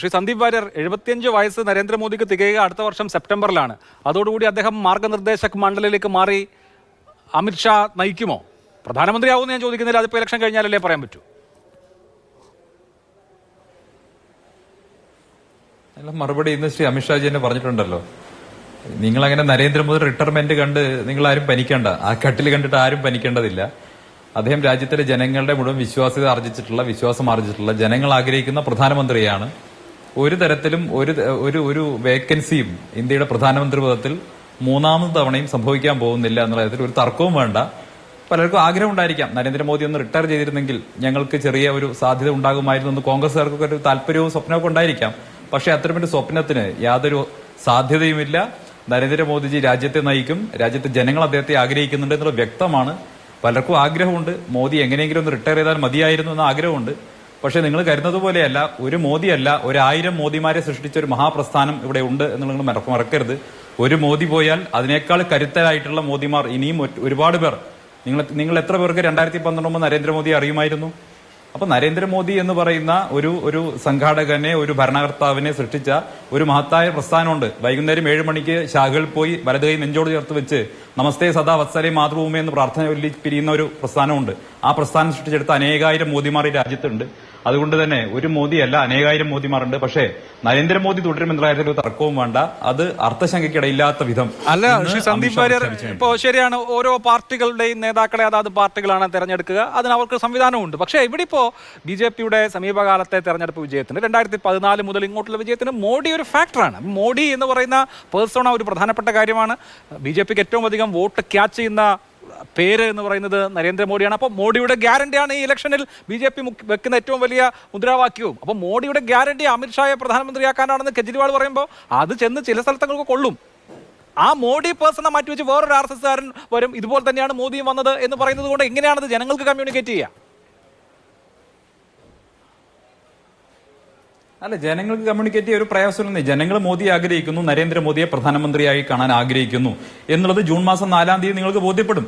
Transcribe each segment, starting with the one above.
ശ്രീ സന്ദീപ് വാര്യർ എഴുപത്തിയഞ്ച് വയസ്സ് നരേന്ദ്രമോദിക്ക് തികയുക അടുത്ത വർഷം സെപ്റ്റംബറിലാണ്. അതോടുകൂടി അദ്ദേഹം മാർഗനിർദ്ദേശക് മണ്ഡലിലേക്ക് മാറി അമിത്ഷാ നയിക്കുമോ? പ്രധാനമന്ത്രിയാവുമെന്ന് ഞാൻ ചോദിക്കുന്നില്ല. അതിപ്പോൾ ഇലക്ഷൻ കഴിഞ്ഞാലല്ലേ പറയാൻ പറ്റൂ. മറുപടി ഇന്ന് ശ്രീ അമിത്ഷാജി തന്നെ പറഞ്ഞിട്ടുണ്ടല്ലോ. നിങ്ങൾ അങ്ങനെ നരേന്ദ്രമോദി റിട്ടയർമെന്റ് കണ്ട് നിങ്ങൾ ആരും പനിക്കേണ്ട. ആ കട്ടിൽ കണ്ടിട്ട് ആരും പനിക്കേണ്ടതില്ല. അദ്ദേഹം രാജ്യത്തിലെ ജനങ്ങളുടെ മുഴുവൻ വിശ്വാസ്യത ആർജിച്ചിട്ടുള്ള വിശ്വാസം ആർജിച്ചിട്ടുള്ള ജനങ്ങൾ ആഗ്രഹിക്കുന്ന പ്രധാനമന്ത്രിയാണ് ഒരു തരത്തിലും ഒരു ഒരു ഒരു വേക്കൻസിയും ഇന്ത്യയുടെ പ്രധാനമന്ത്രി പദത്തിൽ മൂന്നാമത് തവണയും സംഭവിക്കാൻ പോകുന്നില്ല എന്നുള്ള കാര്യത്തിൽ ഒരു തർക്കവും വേണ്ട. പലർക്കും ആഗ്രഹം ഉണ്ടായിരിക്കാം. നരേന്ദ്രമോദി ഒന്ന് റിട്ടയർ ചെയ്തിരുന്നെങ്കിൽ ഞങ്ങൾക്ക് ചെറിയ ഒരു സാധ്യത ഉണ്ടാകുമായിരുന്നു എന്ന് കോൺഗ്രസുകാർക്കൊക്കെ ഒരു താല്പര്യവും സ്വപ്നമൊക്കെ ഉണ്ടായിരിക്കാം. പക്ഷെ അത്തരമൊരു സ്വപ്നത്തിന് യാതൊരു സാധ്യതയുമില്ല. നരേന്ദ്രമോദിജി രാജ്യത്തെ നയിക്കും രാജ്യത്തെ ജനങ്ങൾ അദ്ദേഹത്തെ ആഗ്രഹിക്കുന്നുണ്ട് എന്നുള്ളത് വ്യക്തമാണ്. പലർക്കും ആഗ്രഹമുണ്ട്. മോദി എങ്ങനെയെങ്കിലും ഒന്ന് റിട്ടയർ ചെയ്താൽ മതിയായിരുന്നു എന്ന ആഗ്രഹമുണ്ട്. പക്ഷെ നിങ്ങൾ കരുതുന്നത് പോലെയല്ല ഒരു മോദിയല്ല ഒരു ഒരായിരം മോദിമാരെ സൃഷ്ടിച്ച ഒരു മഹാപ്രസ്ഥാനം ഇവിടെ ഉണ്ട് എന്ന് നിങ്ങൾ മറക്കരുത്. ഒരു മോദി പോയാൽ അതിനേക്കാൾ കരുത്തരായിട്ടുള്ള മോദിമാർ ഇനിയും ഒരുപാട് പേർ. നിങ്ങൾ നിങ്ങൾ എത്ര പേർക്ക് രണ്ടായിരത്തി പന്ത്രണ്ട് നരേന്ദ്രമോദി അറിയുമായിരുന്നു? അപ്പൊ നരേന്ദ്രമോദി എന്ന് പറയുന്ന ഒരു ഒരു സംഘാടകനെ ഒരു ഭരണകർത്താവിനെ സൃഷ്ടിച്ച ഒരു മഹത്തായ പ്രസ്ഥാനമുണ്ട്. വൈകുന്നേരം ഏഴ് മണിക്ക് ശാഖകളിൽ പോയി വലത് കൈ നെഞ്ചോട് ചേർത്ത് വെച്ച് നമസ്തേ സദാ വത്സലേ മാതൃഭൂമി എന്ന് പ്രാർത്ഥന പിരിയുന്ന ഒരു പ്രസ്ഥാനമുണ്ട്. ആ പ്രസ്ഥാനം സൃഷ്ടിച്ചെടുത്ത അനേകായിരം മോദിമാർ രാജ്യത്തുണ്ട്. അതുകൊണ്ട് തന്നെ ഒരു മോദിയല്ല അനേകായിരം മോദിമാരുണ്ട്. പക്ഷേ നരേന്ദ്രമോദി തുടരുമെന്നുള്ള കാര്യത്തിൽ തർക്കവും വേണ്ട. അത് അർത്ഥശങ്കയ്ക്കിടയില്ലാത്ത വിധം അല്ല സന്ദീപ് വാര്യർ. ഇപ്പോൾ ശരിയാണ് ഓരോ പാർട്ടികളുടെയും നേതാക്കളെ അതാത് പാർട്ടികളാണ് തെരഞ്ഞെടുക്കുക. അതിന് അവർക്ക് സംവിധാനമുണ്ട്. പക്ഷേ ഇവിടെ ഇപ്പോ ബി ജെ പിയുടെ സമീപകാലത്തെ തെരഞ്ഞെടുപ്പ് വിജയത്തിന് രണ്ടായിരത്തി പതിനാല് മുതൽ ഇങ്ങോട്ടുള്ള വിജയത്തിന് മോഡി ഒരു ഫാക്ടറാണ്. മോഡി എന്ന് പറയുന്ന പേഴ്സണ ഒരു പ്രധാനപ്പെട്ട കാര്യമാണ്. ബി ജെ പിക്ക് ഏറ്റവും അധികം വോട്ട് ക്യാച്ച് ചെയ്യുന്ന പേര് എന്ന് പറയുന്നത് നരേന്ദ്രമോദിയാണ്. അപ്പോൾ മോഡിയുടെ ഗ്യാരണ്ടിയാണ് ഈ ഇലക്ഷനിൽ ബി ജെ പി വെക്കുന്ന ഏറ്റവും വലിയ മുദ്രാവാക്യവും. അപ്പോൾ മോഡിയുടെ ഗ്യാരണ്ടി അമിത്ഷായെ പ്രധാനമന്ത്രിയാക്കാനാണെന്ന് കെജ്രിവാൾ പറയുമ്പോൾ അത് ചെന്ന് ചില സ്ഥലത്തൊക്കെ കൊള്ളും. ആ മോഡി പേഴ്സണെ മാറ്റി വെച്ച് വേറൊരു ആർ എസ് എസ്കാരൻ വരും. ഇതുപോലെ തന്നെയാണ് മോദിയും വന്നത് എന്ന് പറയുന്നത് കൊണ്ട് എങ്ങനെയാണത് ജനങ്ങൾക്ക് കമ്മ്യൂണിക്കേറ്റ് ചെയ്യുക അല്ല ജനങ്ങൾക്ക് കമ്മ്യൂണിക്കേറ്റ് ചെയ്യാൻ ഒരു പ്രയാസമില്ലെന്ന്. ജനങ്ങൾ മോദി ആഗ്രഹിക്കുന്നു നരേന്ദ്രമോദിയെ പ്രധാനമന്ത്രിയായി കാണാൻ ആഗ്രഹിക്കുന്നു. എന്നുള്ളത് ജൂൺ മാസം നാലാം തീയതി നിങ്ങൾക്ക് ബോധ്യപ്പെടും.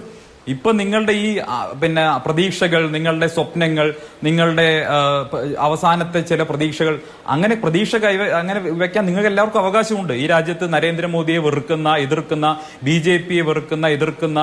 ഇപ്പൊ നിങ്ങളുടെ ഈ പിന്നെ പ്രതീക്ഷകൾ നിങ്ങളുടെ സ്വപ്നങ്ങൾ നിങ്ങളുടെ അവസാനത്തെ ചില പ്രതീക്ഷകൾ അങ്ങനെ പ്രതീക്ഷ കൈവ അങ്ങനെ വെക്കാൻ നിങ്ങൾക്ക് എല്ലാവർക്കും അവകാശമുണ്ട്. ഈ രാജ്യത്ത് നരേന്ദ്രമോദിയെ വെറുക്കുന്ന എതിർക്കുന്ന ബി ജെ പിയെ വെറുക്കുന്ന എതിർക്കുന്ന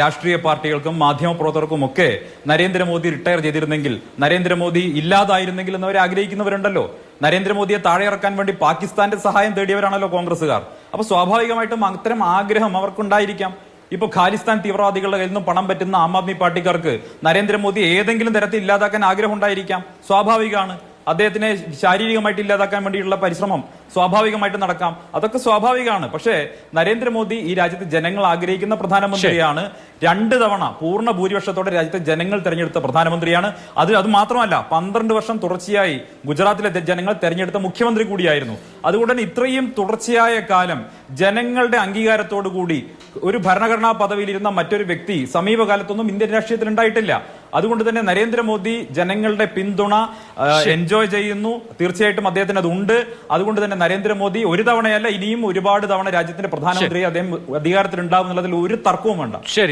രാഷ്ട്രീയ പാർട്ടികൾക്കും മാധ്യമപ്രവർത്തകർക്കും ഒക്കെ നരേന്ദ്രമോദി റിട്ടയർ ചെയ്തിരുന്നെങ്കിൽ നരേന്ദ്രമോദി ഇല്ലാതായിരുന്നെങ്കിൽ എന്നവർ ആഗ്രഹിക്കുന്നവരുണ്ടല്ലോ. നരേന്ദ്രമോദിയെ താഴെ ഇറക്കാൻ വേണ്ടി പാകിസ്ഥാന്റെ സഹായം തേടിയവരാണല്ലോ കോൺഗ്രസ്സുകാർ. അപ്പൊ സ്വാഭാവികമായിട്ടും അത്തരം ആഗ്രഹം അവർക്കുണ്ടായിരിക്കാം. ഇപ്പൊ ഖാലിസ്ഥാൻ തീവ്രവാദികളുടെ കയ്യിൽ നിന്നും പണം പറ്റുന്ന ആം ആദ്മി പാർട്ടിക്കാർക്ക് നരേന്ദ്രമോദി ഏതെങ്കിലും തരത്തിൽ ഇല്ലാതാക്കാൻ ആഗ്രഹം ഉണ്ടായിരിക്കാം സ്വാഭാവികമാണ് അദ്ദേഹത്തിനെ ശാരീരികമായിട്ട് ഇല്ലാതാക്കാൻ വേണ്ടിയിട്ടുള്ള പരിശ്രമം സ്വാഭാവികമായിട്ട് നടക്കാം. അതൊക്കെ സ്വാഭാവികമാണ്. പക്ഷേ നരേന്ദ്രമോദി ഈ രാജ്യത്തെ ജനങ്ങൾ ആഗ്രഹിക്കുന്ന പ്രധാനമന്ത്രിയാണ്. രണ്ട് തവണ പൂർണ ഭൂരിപക്ഷത്തോടെ രാജ്യത്തെ ജനങ്ങൾ തെരഞ്ഞെടുത്ത പ്രധാനമന്ത്രിയാണ്. അത് അത് മാത്രമല്ല പന്ത്രണ്ട് വർഷം തുടർച്ചയായി ഗുജറാത്തിലെ ജനങ്ങൾ തെരഞ്ഞെടുത്ത മുഖ്യമന്ത്രി കൂടിയായിരുന്നു. അതുകൊണ്ട് തന്നെ ഇത്രയും തുടർച്ചയായ കാലം ജനങ്ങളുടെ അംഗീകാരത്തോടു കൂടി ഒരു ഭരണഘടനാ പദവിയിലിരുന്ന മറ്റൊരു വ്യക്തി സമീപകാലത്തൊന്നും ഇന്ത്യൻ രാഷ്ട്രീയത്തിൽ ഉണ്ടായിട്ടില്ല. അതുകൊണ്ട് തന്നെ നരേന്ദ്രമോദി ജനങ്ങളുടെ പിന്തുണ എൻജോയ് ചെയ്യുന്നു. തീർച്ചയായിട്ടും അദ്ദേഹത്തിന് അതുണ്ട്. അതുകൊണ്ട് തന്നെ നരേന്ദ്രമോദി ഒരു തവണയല്ല ഇനിയും ഒരുപാട് തവണ രാജ്യത്തിന്റെ പ്രധാനമന്ത്രി അദ്ദേഹം അധികാരത്തിലുണ്ടാവും എന്നുള്ളതിൽ ഒരു തർക്കവും വേണ്ട. ശരി.